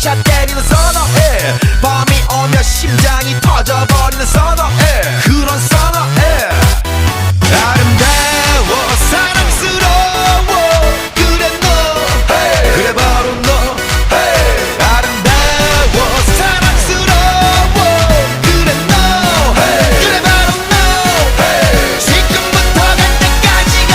원샷 때리는 선어해 밤이 오면 심장이 터져버리는 선어해 그런